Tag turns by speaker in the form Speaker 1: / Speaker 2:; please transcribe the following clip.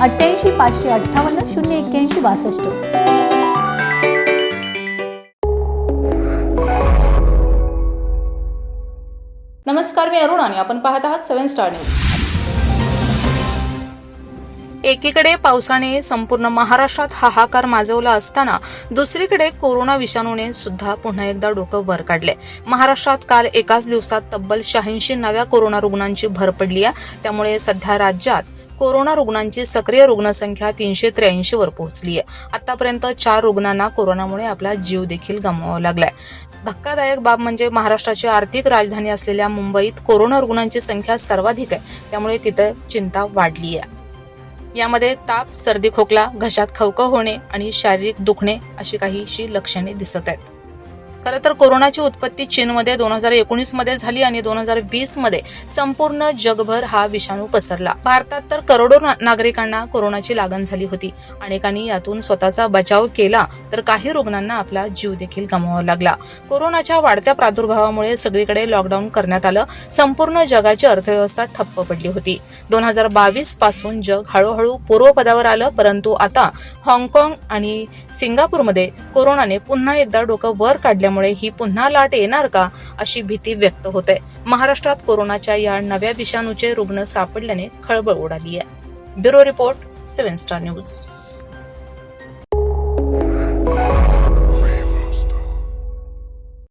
Speaker 1: अठ्ठ्याऐंशी पाचशे अठ्ठावन्न शून्य एक्क्याऐंशी बासष्ट.
Speaker 2: नमस्कार मी अरुण आणि आपण पाहत आहात सेव्हन स्टार न्यूज. एकीकडे पावसाने संपूर्ण महाराष्ट्रात हाहाकार माजवला असताना दुसरीकडे कोरोना विषाणूने सुद्धा पुन्हा एकदा डोकं वर काढले. महाराष्ट्रात काल एकाच दिवसात तब्बल शहाऐंशी नव्या कोरोना रुग्णांची भर पडली आहे. त्यामुळे सध्या राज्यात कोरोना रुग्णांची सक्रिय रुग्णसंख्या तीनशे त्र्याऐंशी वर पोहोचली आहे. आतापर्यंत चार रुग्णांना कोरोनामुळे आपला जीव देखील गमवावा लागलाय. धक्कादायक बाब म्हणजे महाराष्ट्राची आर्थिक राजधानी असलेल्या मुंबईत कोरोना रुग्णांची संख्या सर्वाधिक आहे. त्यामुळे तिथं चिंता वाढली आहे. यामध्ये ताप सर्दी खोकला घशात खवखव होणे आणि शारीरिक दुखणे अशी काहीशी लक्षणे दिसत आहेत. खरं तर कोरोनाची उत्पत्ती चीनमध्ये दोन हजार एकोणीसमध्ये झाली आणि दोन हजार वीसमध्ये संपूर्ण जगभर हा विषाणू पसरला. भारतात तर करोडो ना- नागरिकांना कोरोनाची लागण झाली होती. अनेकांनी यातून स्वतःचा बचाव केला तर काही रुग्णांना आपला जीव देखील गमवावा लागला. कोरोनाच्या वाढत्या प्रादुर्भावामुळे सगळीकडे लॉकडाऊन करण्यात आलं. संपूर्ण जगाची अर्थव्यवस्था ठप्प पडली होती. दोन हजार बावीसपासून जग हळूहळू पूर्वपदावर आलं परंतु आता हाँगकाँग आणि सिंगापूरमध्ये कोरोनाने पुन्हा एकदा डोकं वर असल्यामुळे ही पुन्हा लाट येणार का अशी भीती व्यक्त होते. महाराष्ट्रात कोरोनाच्या या नव्या विषाणूचे रुग्ण सापडल्याने खळबळ उडाली आहे. Bureau report seven star news.